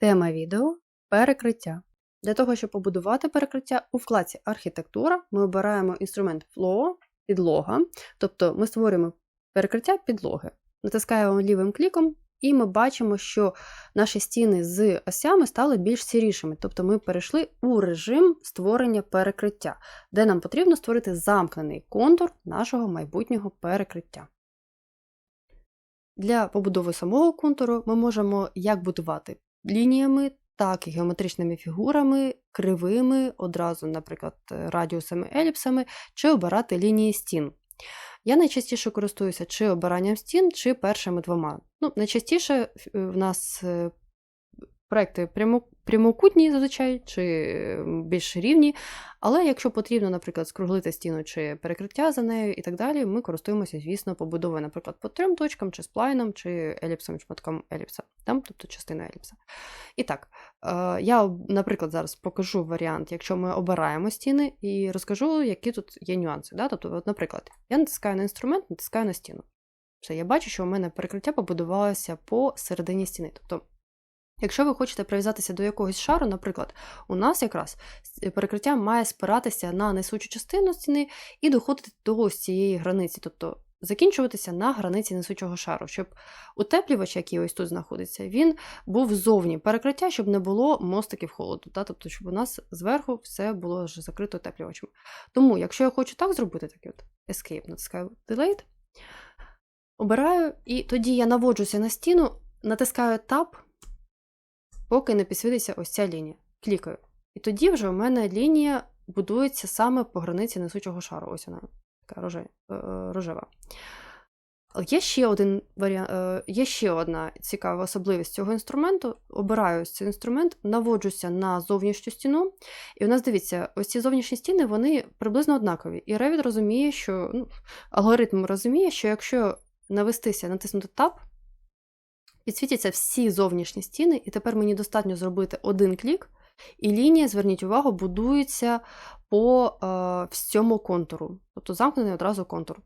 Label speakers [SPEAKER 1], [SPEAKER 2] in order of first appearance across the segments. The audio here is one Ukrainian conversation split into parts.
[SPEAKER 1] Тема відео перекриття. Для того, щоб побудувати перекриття, у вкладці Архітектура ми обираємо інструмент Flow, підлога, тобто ми створюємо перекриття підлоги. Натискаємо лівим кліком, і ми бачимо, що наші стіни з осями стали більш сірішими. Тобто ми перейшли у режим створення перекриття, де нам потрібно створити замкнений контур нашого майбутнього перекриття. Для побудови самого контуру ми можемо як будувати лініями, так і геометричними фігурами, кривими, одразу, наприклад, радіусами, еліпсами, чи обирати лінії стін. Я найчастіше користуюся чи обиранням стін, чи першими двома. Ну, Найчастіше е, в нас е, проекти прямокутні зазвичай, чи більш рівні, але якщо потрібно, наприклад, скруглити стіну чи перекриття за нею і так далі, ми користуємося, звісно, побудовою, наприклад, по трьом точкам, чи сплайном, чи еліпсом, шматком еліпса, там, тобто частина еліпса. І так, е, я, наприклад, зараз покажу варіант, якщо ми обираємо стіни, і розкажу, які тут є нюанси. Да? Тобто, от, наприклад, я натискаю на інструмент, натискаю на стіну. Все, я бачу, що у мене перекриття побудувалося по середині стіни. Тобто Якщо ви хочете прив'язатися до якогось шару, наприклад, у нас якраз перекриття має спиратися на несучу частину стіни і доходити до ось цієї границі, тобто закінчуватися на границі несучого шару, щоб утеплювач, який ось тут знаходиться, він був ззовні перекриття, щоб не було мостиків холоду, та? тобто, щоб у нас зверху все було вже закрито утеплювачем. Тому, якщо я хочу так зробити, так от Escape, натискаю Delete, обираю, і тоді я наводжуся на стіну, натискаю Tab поки не підсвітиться ось ця лінія. Клікаю. І тоді вже у мене лінія будується саме по границі несучого шару. Ось вона, така е, е, рожева. Є ще один варіант, е, є ще одна цікава особливість цього інструменту. Обираю цей інструмент, наводжуся на зовнішню стіну. І у нас дивіться, ось ці зовнішні стіни вони приблизно однакові. І Revit розуміє, що ну, алгоритм розуміє, що якщо навестися, натиснути Tab, підсвітяться всі зовнішні стіни, і тепер мені достатньо зробити один клік, і лінія, зверніть увагу, будується по е, всьому контуру, тобто замкнений одразу контур.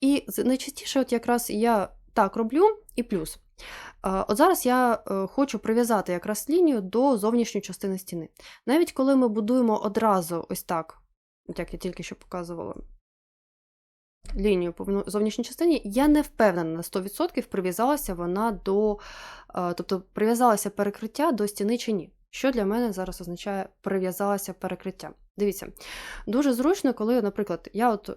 [SPEAKER 1] І найчастіше, от якраз я так роблю, і плюс. Е, от зараз я е, хочу прив'язати якраз лінію до зовнішньої частини стіни. Навіть коли ми будуємо одразу ось так, як я тільки що показувала, лінію по зовнішній частині, я не впевнена на 100% прив'язалася вона до, е, тобто прив'язалася перекриття до стіни чи ні. Що для мене зараз означає прив'язалася перекриття? Дивіться, дуже зручно, коли, наприклад, я от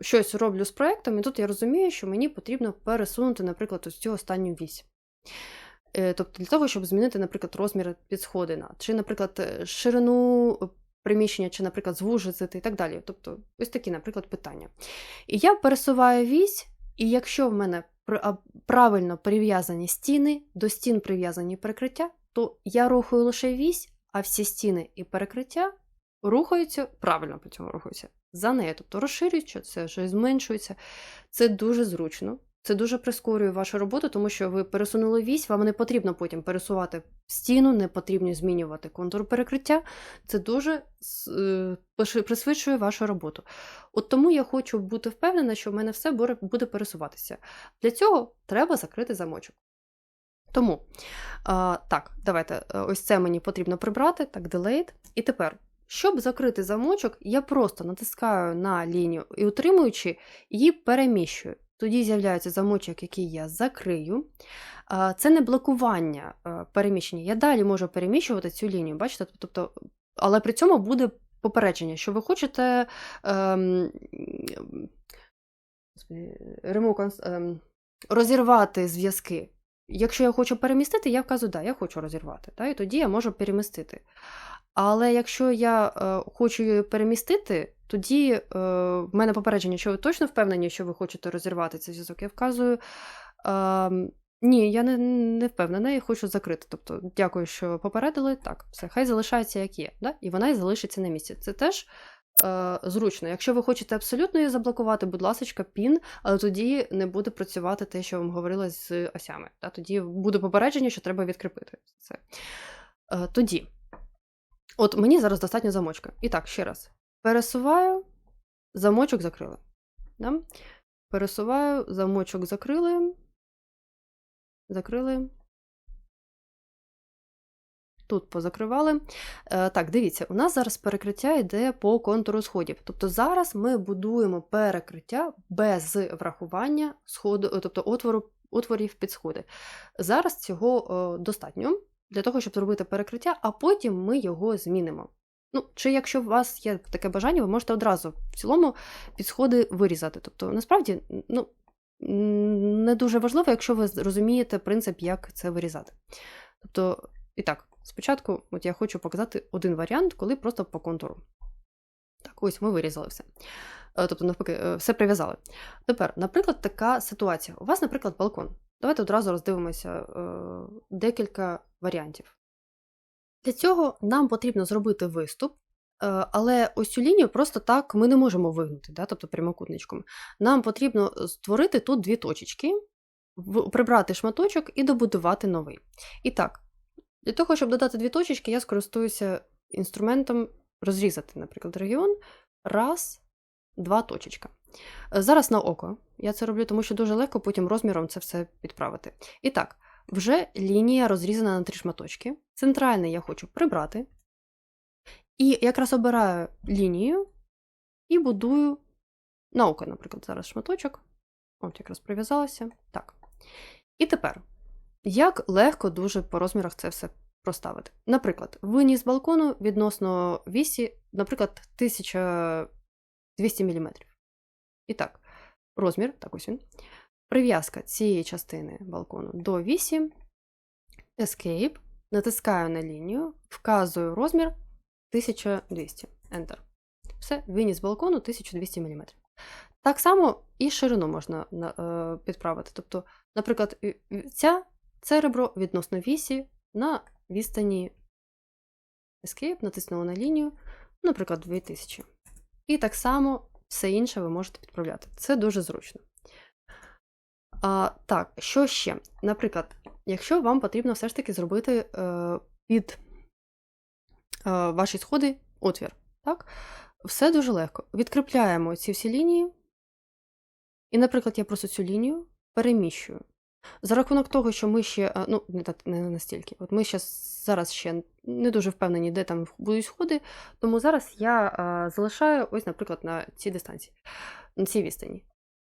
[SPEAKER 1] щось роблю з проєктом, і тут я розумію, що мені потрібно пересунути, наприклад, ось цю останню вісь. Е, тобто для того, щоб змінити, наприклад, розмір підсходина, чи, наприклад, е, ширину приміщення, чи, наприклад, звужити і так далі. Тобто, ось такі, наприклад, питання. І я пересуваю вісь, і якщо в мене правильно прив'язані стіни, до стін прив'язані перекриття, то я рухаю лише вісь, а всі стіни і перекриття рухаються, правильно по цьому рухаються за нею. Тобто розширюються, це щось зменшується. Це дуже зручно. Це дуже прискорює вашу роботу, тому що ви пересунули вісь, вам не потрібно потім пересувати стіну, не потрібно змінювати контур перекриття. Це дуже е, пришвидшує вашу роботу. От тому я хочу бути впевнена, що в мене все буде пересуватися. Для цього треба закрити замочок. Тому, а, так, давайте, е, ось це мені потрібно прибрати, так, Delete. І тепер. Щоб закрити замочок, я просто натискаю на лінію і, утримуючи, її переміщую. Тоді з'являється замочок, який я закрию. Це не блокування е, переміщення. Я далі можу переміщувати цю лінію, бачите? Тобто, Але при цьому буде попередження, що ви хочете ем, ем, розірвати зв'язки. Якщо я хочу перемістити, я вказую, да, я хочу розірвати. Да, І тоді я можу перемістити. Але якщо я е, хочу її перемістити, тоді е, в мене попередження, що ви точно впевнені, що ви хочете розірвати цей зв'язок. Я вказую. Е, ні, я не не впевнена і хочу закрити. Тобто, дякую, що попередили. Так, все, хай залишається, як є, да? і вона і залишиться на місці. Це теж е, зручно. Якщо ви хочете абсолютно її заблокувати, будь ласка, пін, але тоді не буде працювати те, що вам говорила з осями. Да? Тоді буде попередження, що треба відкріпити це. Е, тоді. От мені зараз достатньо замочка. І так, ще раз. Пересуваю, замочок закрили. Да? Пересуваю, замочок закрили. Закрили. тут позакривали. Е, так, дивіться, у нас зараз перекриття йде по контуру сходів. Тобто зараз ми будуємо перекриття без врахування сходу, е, тобто отвору, отворів під сходи. Зараз цього е, достатньо для того, щоб зробити перекриття, а потім ми його змінимо. Ну, чи якщо у вас є таке бажання, ви можете одразу в цілому під сходи вирізати. Тобто, насправді, ну, не дуже важливо, якщо ви розумієте принцип, як це вирізати. Тобто, і так, спочатку, от я хочу показати один варіант, коли просто по контуру. Так, ось ми вирізали все. Е, Тобто, навпаки, е, все прив'язали. Тепер, наприклад, така ситуація. У вас, наприклад, балкон. Давайте одразу роздивимося е, декілька варіантів. Для цього нам потрібно зробити виступ, е, але ось цю лінію просто так ми не можемо вигнути, да, тобто прямокутничком. Нам потрібно створити тут дві точечки, прибрати шматочок і добудувати новий. І так, для того, щоб додати дві точечки, я скористуюся інструментом розрізати, наприклад, регіон. Раз, два точечка. Е, Зараз на око. Я це роблю, тому що дуже легко потім розміром це все підправити. І так, вже лінія розрізана на три шматочки. Центральний я хочу прибрати. І якраз обираю лінію і будую на око, наприклад, зараз шматочок. От якраз прив'язалася. Так. І тепер, як легко дуже по розмірах це все проставити. Наприклад, виніс балкону відносно вісі, наприклад, 1200 мм. І так, розмір, так ось він. Прив'язка цієї частини балкону до вісі, Escape, натискаю на лінію, вказую розмір 1200. Enter. Все, виніс балкону 1200 мм. Так само і ширину можна е, підправити. Тобто, наприклад, ця, це ребро відносно вісі на відстані Escape, натиснула на лінію, наприклад, 2000. І так само все інше ви можете підправляти. Це дуже зручно. А, так, що ще? Наприклад, якщо вам потрібно все ж таки зробити е, під е, ваші сходи отвір, так? Все дуже легко. Відкріпляємо ці всі лінії. І, наприклад, я просто цю лінію переміщую. За рахунок того, що ми ще, е, ну, не так не настільки, от ми ще зараз ще не дуже впевнені, де там будуть сходи, тому зараз я е, залишаю ось, наприклад, на цій дистанції, на цій відстані.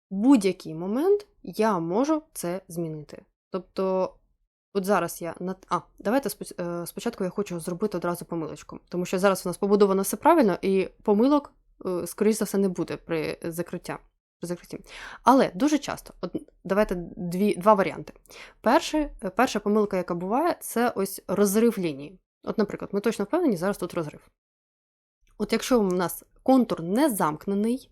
[SPEAKER 1] Будь-який момент я можу це змінити. Тобто, от зараз я на а, давайте е, спочатку я хочу зробити одразу помилочку, тому що зараз у нас побудовано все правильно, і помилок, е, скоріш за все, не буде при закриття. При закритті. Але дуже часто, от давайте дві, два варіанти. Перший, е, перша помилка, яка буває, це ось розрив лінії. От, наприклад, ми точно впевнені, зараз тут розрив. От якщо у нас контур не замкнений,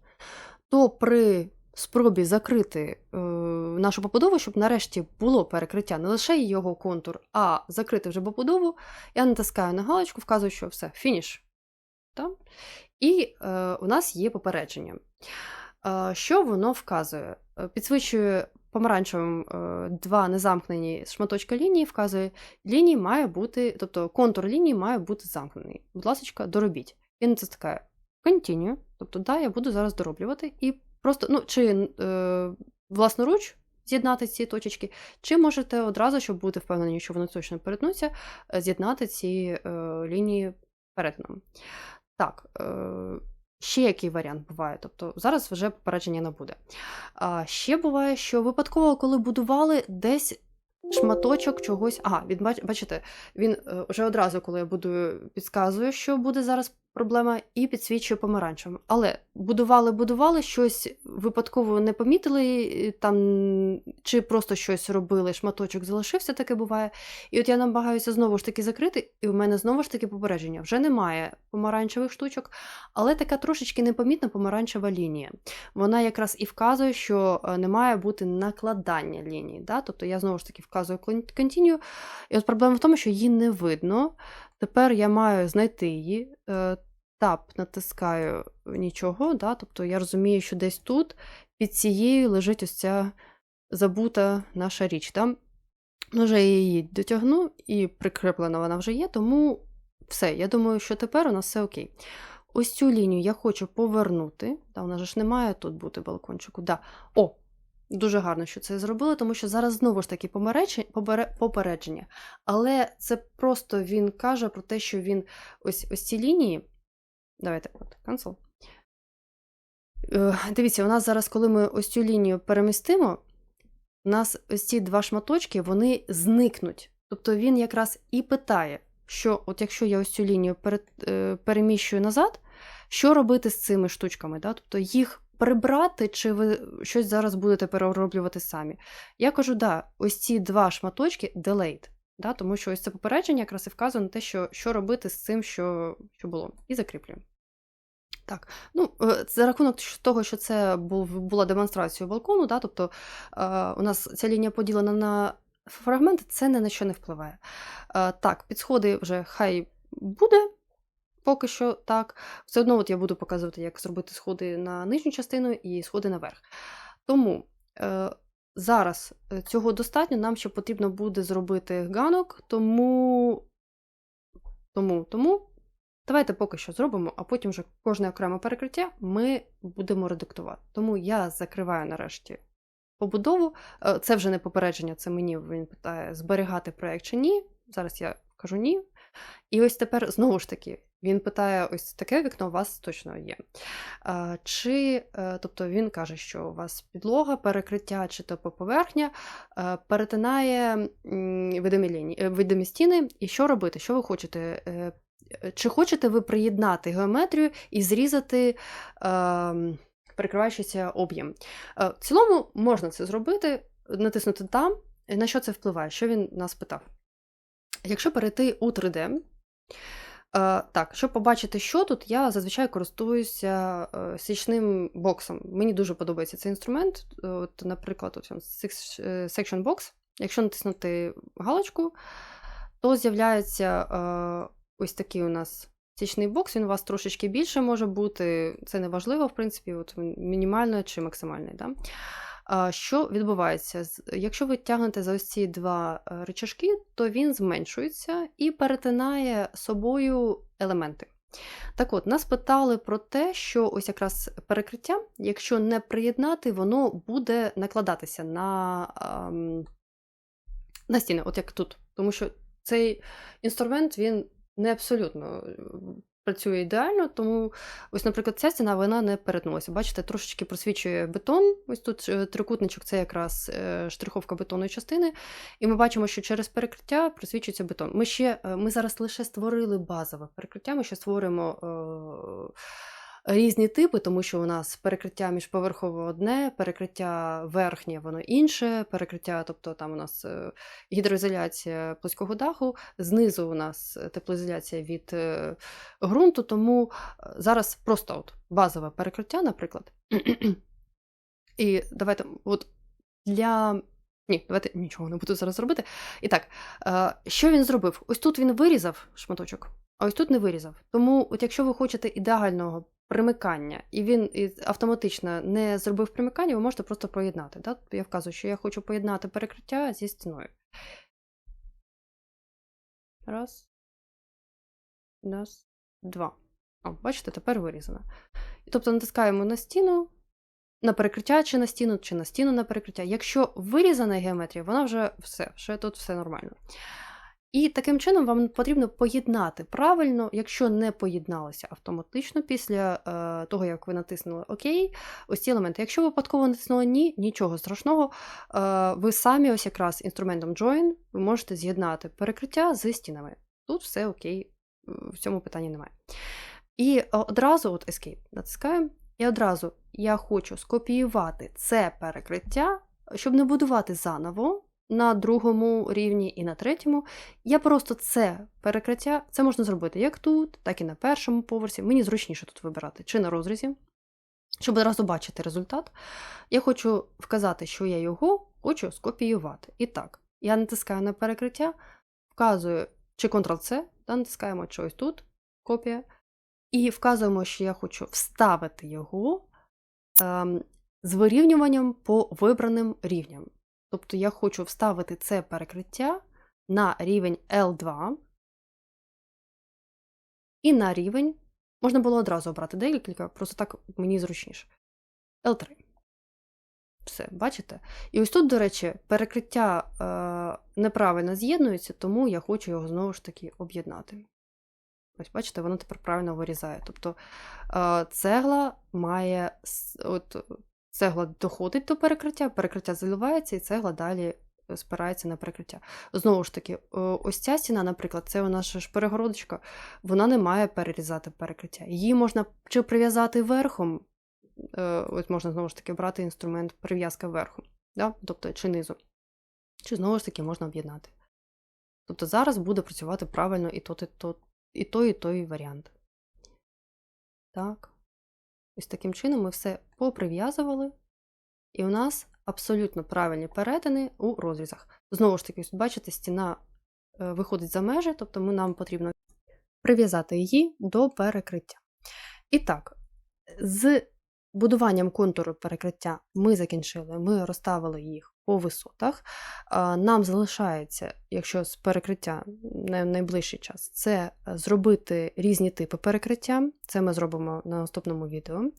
[SPEAKER 1] то при спробі закрити е, нашу побудову, щоб нарешті було перекриття не лише його контур, а закрити вже побудову, я натискаю на галочку, вказую, що все, фініш. Так? І е, у нас є попередження. Е, що воно вказує? Е, Підсвічує помаранчевим е, два незамкнені шматочка лінії, вказує, лінії має бути, тобто контур лінії має бути замкнений. Будь ласка, доробіть. І натискаю Continue, тобто, да, я буду зараз дороблювати, і просто, ну, чи е, власноруч з'єднати ці точечки, чи можете одразу, щоб бути впевнені, що вони точно перетнуться, е, з'єднати ці е, лінії перетином. Так, е, ще який варіант буває, тобто зараз вже попередження не буде. А ще буває, що випадково, коли будували десь шматочок чогось. Ага, він бач- бачите, він е, вже одразу, коли я будую, підказує, що буде зараз проблема, і підсвічує помаранчевим. Але будували, будували, щось випадково не помітили, там чи просто щось робили, шматочок залишився, таке буває. І от я намагаюся знову ж таки закрити, і в мене знову ж таки попередження. Вже немає помаранчевих штучок, але така трошечки непомітна помаранчева лінія. Вона якраз і вказує, що е, не має бути накладання лінії. Да? Тобто я знову ж таки вказую continue, і от проблема в тому, що її не видно. Тепер я маю знайти її. Тап натискаю нічого, да? тобто я розумію, що десь тут під цією лежить ось ця забута наша річ. Да? Вже я її дотягну, і прикріплена вона вже є, тому все. Я думаю, що тепер у нас все окей. Ось цю лінію я хочу повернути. Да, у нас ж немає тут бути балкончику. Да. О, Дуже гарно, що це зробили, тому що зараз знову ж таки попередження. Але це просто він каже про те, що він ось, ось ці лінії. Давайте, от, cancel. Е, Дивіться, у нас зараз, коли ми ось цю лінію перемістимо, у нас ось ці два шматочки вони зникнуть. Тобто він якраз і питає, що от якщо я ось цю лінію е, переміщую назад, що робити з цими штучками? Да? Тобто їх прибрати, чи ви щось зараз будете перероблювати самі? Я кажу, да, ось ці два шматочки delayed, да? тому що ось це попередження якраз і вказує на те, що, що робити з цим, що, що було. І закріплюємо. Так, ну е, за рахунок того, що це був, була демонстрація балкону, да, тобто е, у нас ця лінія поділена на фрагменти, це ні на що не впливає. Е, так, підсходи вже хай буде. Поки що так. Все одно от я буду показувати, як зробити сходи на нижню частину і сходи наверх. Тому е, зараз е, цього достатньо, нам ще потрібно буде зробити ганок, тому, тому, тому Давайте поки що зробимо, а потім вже кожне окреме перекриття ми будемо редактувати. Тому я закриваю нарешті побудову. Е, Це вже не попередження, це мені він питає, зберігати проєкт чи ні. Зараз я кажу ні. І ось тепер знову ж таки. Він питає, ось таке вікно у вас точно є. Чи, е, тобто він каже, що у вас підлога, перекриття чи то поверхня е, перетинає видимі лінії, е, видимі стіни, і що робити? Що ви хочете? Чи хочете ви приєднати геометрію і зрізати перекриваючися об'єм? В цілому можна це зробити, натиснути там. На що це впливає? Що він нас питав? Якщо перейти у 3D, е, так, щоб побачити, що тут, я зазвичай користуюся е, січним боксом. Мені дуже подобається цей інструмент. От, Наприклад, от е, Section Box. Якщо натиснути галочку, то з'являється е, ось такий у нас січний бокс. Він у вас трошечки більше може бути. Це не важливо, в принципі, от мінімально чи максимальний. Да? Що відбувається? Якщо ви тягнете за ось ці два е, рычажки, то він зменшується і перетинає собою елементи. Так от, нас питали про те, що ось якраз перекриття, якщо не приєднати, воно буде накладатися на, ем, на стіни, от як тут. Тому що цей інструмент він не абсолютно е, працює ідеально, тому ось, наприклад, ця стіна вона не перетнулася. Бачите, трошечки просвічує бетон. Ось тут е, трикутничок це якраз е, штриховка бетонної частини. І ми бачимо, що через перекриття просвічується бетон. Ми ще е, ми зараз лише створили базове перекриття, ми ще створимо. Е, Різні типи, тому що у нас перекриття міжповерхове одне, перекриття верхнє, воно інше, перекриття, тобто там у нас е, гідроізоляція плоского даху, знизу у нас е, теплоізоляція від е, ґрунту, тому зараз просто от базове перекриття, наприклад. І давайте, от для. Ні, давайте нічого не буду зараз робити. І так, що він зробив? Ось тут він вирізав шматочок, а ось тут не вирізав. Тому, от якщо ви хочете ідеального примикання, і він автоматично не зробив примикання, ви можете просто поєднати. Да? Я вказую, що я хочу поєднати перекриття зі стіною. Раз. Раз, два. О, бачите, тепер вирізано. Тобто натискаємо на стіну, на перекриття чи на стіну, чи на стіну на перекриття. Якщо вирізана геометрія, вона вже все, ще тут все нормально. І таким чином вам потрібно поєднати правильно, якщо не поєдналося автоматично після е, того, як ви натиснули ОК, ось ці елементи. Якщо ви випадково натиснули ні, нічого страшного, е, ви самі ось якраз інструментом Join ви можете з'єднати перекриття з стінами. Тут все окей, в цьому питанні немає. І одразу, от Escape, натискаємо, і одразу я хочу скопіювати це перекриття, щоб не будувати заново на другому рівні і на третьому. Я просто це перекриття, це можна зробити як тут, так і на першому поверсі. Мені зручніше тут вибирати, чи на розрізі, щоб одразу бачити результат. Я хочу вказати, що я його хочу скопіювати. І так, я натискаю на перекриття, вказую чи Ctrl-C, натискаємо щось тут, копія. І вказуємо, що я хочу вставити його ем, з вирівнюванням по вибраним рівням. Тобто я хочу вставити це перекриття на рівень L2 і на рівень. Можна було одразу обрати декілька, просто так мені зручніше. L3. Все, бачите? І ось тут, до речі, перекриття е, неправильно з'єднується, тому я хочу його знову ж таки об'єднати. Ось, бачите, воно тепер правильно вирізає. Тобто е, цегла має от, цегла доходить до перекриття, перекриття заливається, і цегла далі спирається на перекриття. Знову ж таки, е, ось ця стіна, наприклад, це нас ж перегородочка, вона не має перерізати перекриття. Її можна чи прив'язати верхом, е, ось можна знову ж таки брати інструмент прив'язка верхом, да? тобто чи низу, чи знову ж таки можна об'єднати. Тобто зараз буде працювати правильно і той, і той, і той, і той варіант. Так. Ось таким чином ми все поприв'язували, і у нас абсолютно правильні перетини у розрізах. Знову ж таки, бачите, стіна е, виходить за межі, тобто ми, нам потрібно прив'язати її до перекриття. І так, з будуванням контуру перекриття ми закінчили, ми розставили їх по висотах. Нам залишається, якщо з перекриття на найближчий час, це е, зробити різні типи перекриття. Це ми зробимо на наступному відео.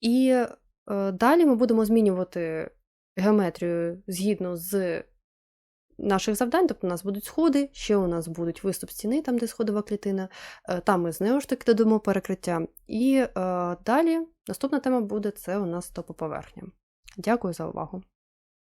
[SPEAKER 1] І е, далі ми будемо змінювати геометрію згідно з наших завдань, тобто у нас будуть сходи, ще у нас будуть виступ стіни, там, де сходова клітина, е, там ми знову ж таки додамо перекриття. І далі наступна тема буде це у нас топоповерхня. Дякую за увагу.